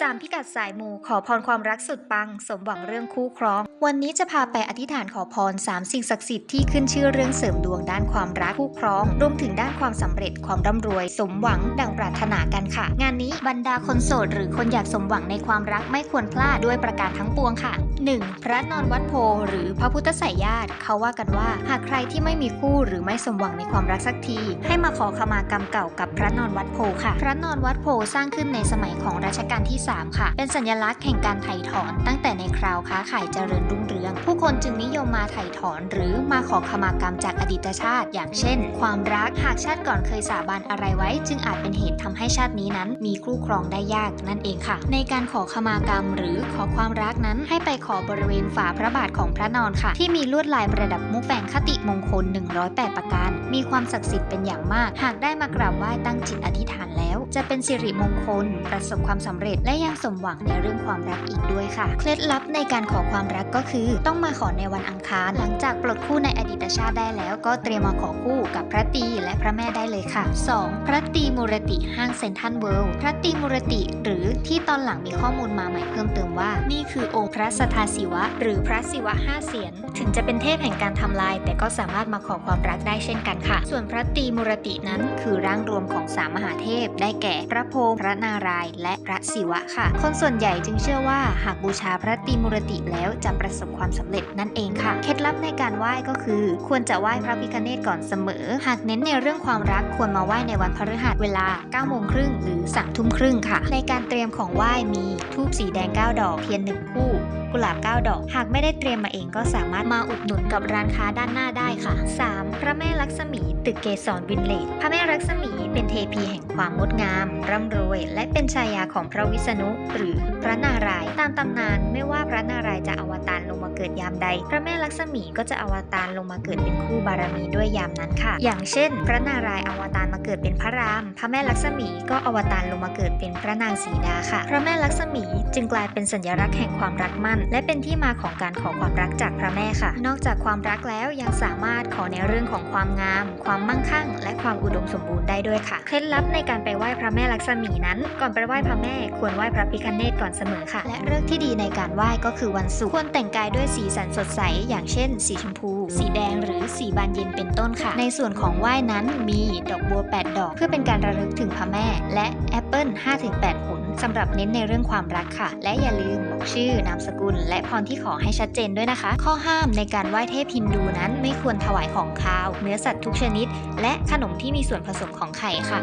สามพิกัดสายมูขอพรความรักสุดปัง สมหวังเรื่องคู่ครอง วันนี้จะพาไปอธิษฐานขอพรสามสิ่งศักดิ์สิทธิ์ที่ขึ้นชื่อเรื่องเสริมดวงด้านความรักคู่ครอง รวมถึงด้านความสำเร็จความร่ำรวย สมหวังดังปรารถนากันค่ะ งานนี้บรรดาคนโสดหรือคนอยากสมหวังในความรักไม่ควรพลาดด้วยประการทั้งปวงค่ะ 1. พระนอนวัดโพหรือพระพุทธไสยญาติเขาว่ากันว่า หากใครที่ไม่มีคู่หรือไม่สมหวังในความรักสักที ให้มาขอขมากรรมเก่ากับพระนอนวัดโพค่ะ พระนอนวัดโพสร้างขึ้นในสมัยของรัชกาลที่ 3 ค่ะ เป็นสัญลักษณ์แห่งการไถ่ถอนตั้งแต่ในคราวค้าขายเจริญรุ่งเรือง ผู้คนจึงนิยมมาไถ่ถอน หรือมาขอขมากรรมจากอดีตชาติ อย่างเช่น ความรักหากชาติก่อนเคยสาบานอะไรไว้ จึงอาจเป็นเหตุทำให้ชาตินี้นั้น มีคู่ครองได้ยากนั่นเองค่ะ ในการขอขมากรรม หรือขอความรักนั้นให้ไปขขอบริเวณฝาพระบาทของพระนอนค่ะ ที่มีลวดลายประดับมุกแฝงคติมงคล 108 ประการ มีความศักดิ์สิทธิ์เป็นอย่างมาก หากได้มากราบไหว้ตั้งจิตอธิษฐานแล้ว จะเป็นสิริมงคล ประสบความสำเร็จและยังสมหวังในเรื่องความรักอีกด้วยค่ะ เคล็ดลับในการขอความรักก็คือ ต้องมาขอในวันอังคาร หลังจากปลดคู่ในอดีตชาติได้แล้ว ก็เตรียมมาขอคู่กับพระตรีและพระแม่ได้เลยค่ะ 2. พระตรีมูรติห้างเซนทรัลเวิลด์พระตรีมูรติ หรือที่ตอนหลังมีข้อมูลมาใหม่เพิ่มเติมว่า นี่คือองค์พระสทาศิวะ หรือพระศิวะห้าเสียน ถึงจะเป็นเทพแห่งการทำลาย แต่ก็สามารถมาขอความรักได้เช่นกันค่ะ ส่วนพระตีมูรตินั้นคือร่างรวมของสามมหาเทพ ได้แก่พระโพธิ์พระนารายณ์และพระศิวะค่ะ คนส่วนใหญ่จึงเชื่อว่าหากบูชาพระตีมูรติแล้วจะประสบความสำเร็จนั่นเองค่ะ เคล็ดลับในการไหว้ก็คือ ควรจะไหว้พระพิฆเนศก่อนเสมอ หากเน้นในเรื่องความรักควรมาไหว้ในวันพฤหัสเวลา9โมงครึ่งหรือ3ทุ่มครึ่งค่ะ ในการเตรียมของไหว้มี ทูบสีแดง 9 ดอก เทียนหนึ่งคู่ กุหลาบ9 ดอก หากไม่ได้เตรียมมาเองก็สามารถมาอุดหนุนกับร้านค้าด้านหน้าได้ค่ะ 3. พระแม่ลักษมี ตึกเกสรวินเลจพระแม่ลักษมีเป็นเทพีแห่งความงดงาม ร่ำรวย และเป็นชายาของพระวิษณุ หรือพระนารายณ์ตามตำนานไม่ว่าพระนารายณ์จะอวตาร เกิดยามใด พระแม่ลักษมีก็จะอวตารลงมาเกิดเป็นคู่บารมีด้วยยามนั้นค่ะ อย่างเช่น พระนารายณ์อวตารมาเกิดเป็นพระราม พระแม่ลักษมีก็อวตารลงมาเกิดเป็นพระนางสีดาค่ะ พระแม่ลักษมีจึงกลายเป็นสัญลักษณ์แห่งความรักมั่น และเป็นที่มาของการขอความรักจากพระแม่ค่ะ นอกจากความรักแล้วยังสามารถขอในเรื่องของความงาม ความมั่งคั่ง และความอุดมสมบูรณ์ได้ด้วยค่ะ เคล็ดลับในการไปไหว้พระแม่ลักษมีนั้น ก่อนไปไหว้พระแม่ควรไหว้พระพิฆเนศก่อนเสมอค่ะ และเรื่องที่ดีในการไหว้ก็คือวันศุกร์ควรแต่งกายด้วยสีสันสดใส อย่างเช่น สีชมพู สีแดงหรือสีบานเย็นเป็นต้นค่ะ ในส่วนของไหว้นั้นมีดอกบัว 8 ดอก เพื่อเป็นการระลึกถึงพระแม่ และแอปเปิ้ล5-8ผลสำหรับเน้นในเรื่องความรักค่ะ และอย่าลืมบอกชื่อนามสกุล และพรที่ขอให้ชัดเจนด้วยนะคะ ข้อห้ามในการไหว้เทพฮินดูนั้นไม่ควรถวายของคาว เนื้อสัตว์ทุกชนิด และขนมที่มีส่วนผสมของไข่ค่ะ